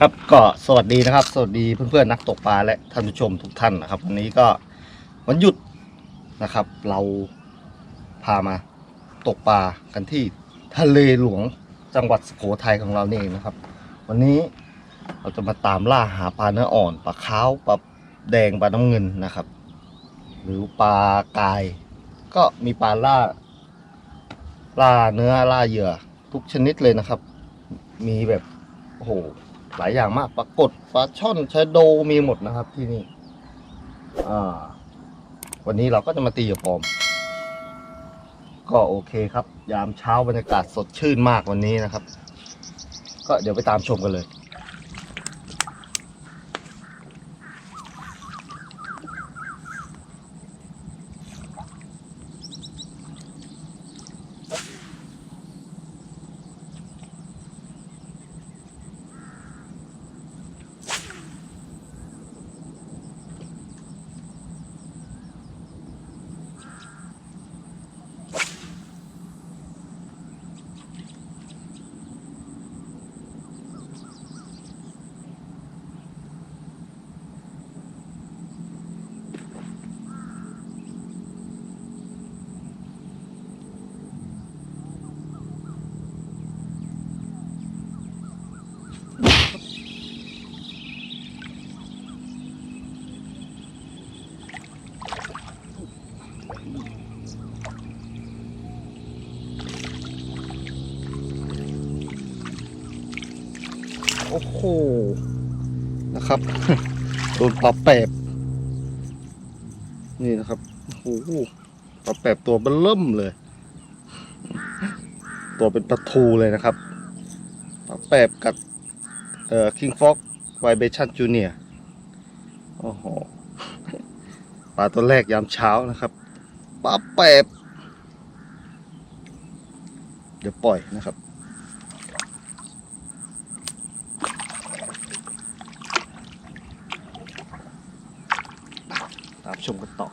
ครับก็สวัสดีนะครับ สวัสดีเพื่อนๆนักตกปลาและท่านผู้ชมทุกท่านนะครับ วันนี้ก็วันหยุดนะครับ เราพามาตกปลากันที่ทะเลหลวงจังหวัดสุโขทัยของเรานี่เองนะครับ วันนี้เราจะมาตามล่าหาปลาเนื้ออ่อนปลาขาวปลาแดงปลาน้ำเงินนะครับ หรือปลากาย ก็มีปลาล่าล่าเนื้อล่าเหยื่อทุกชนิดเลยนะครับ มีแบบโอ้โห หลายอย่างมากปรากฏปลาช่อนชะโดมีหมดนะครับที่นี่อ่าวันนี้เราก็จะมาตีกับปอม ก็โอเคครับ ยามเช้าบรรยากาศสดชื่นมากวันนี้นะครับ ก็เดี๋ยวไปตามชมกันเลย โอ้โห นะครับ โดนปลาแปบ นี่นะครับ โอ้โห ปลาแปบตัวเบลเริ่มเลย ตัวเป็นปลาทูเลยนะครับ ปลาแปบกับ เอ่อ คิงฟ็อกไวเบชั่นจูเนียโอ้โห ปลาตัวแรกยามเช้านะครับ ปลาแปบ เดี๋ยวปล่อยนะครับ รับชมกันต่อ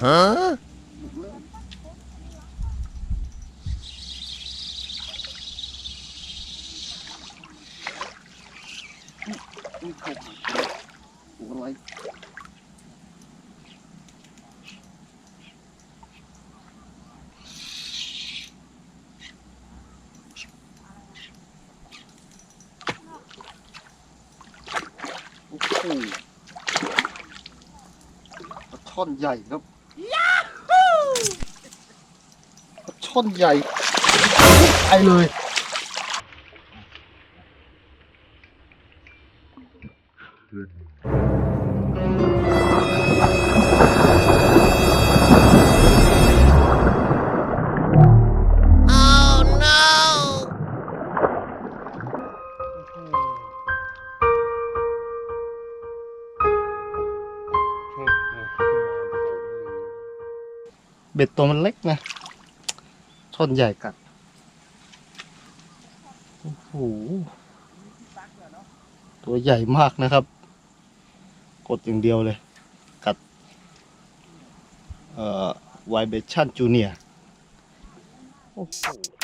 อุ้ยเข้ามาโอ้อะไรโอ้โหปลาช่อนใหญ่ครับปลา ช่อนใหญ่ไปเลยขึ้นเบ็ดตัวมันเล็กนะ ท่อนใหญ่กัด โอ้โห ตัวใหญ่มากนะครับ กดอย่างเดียวเลย กัด เอ่อไวเบชั่นจูเนียโอ้โห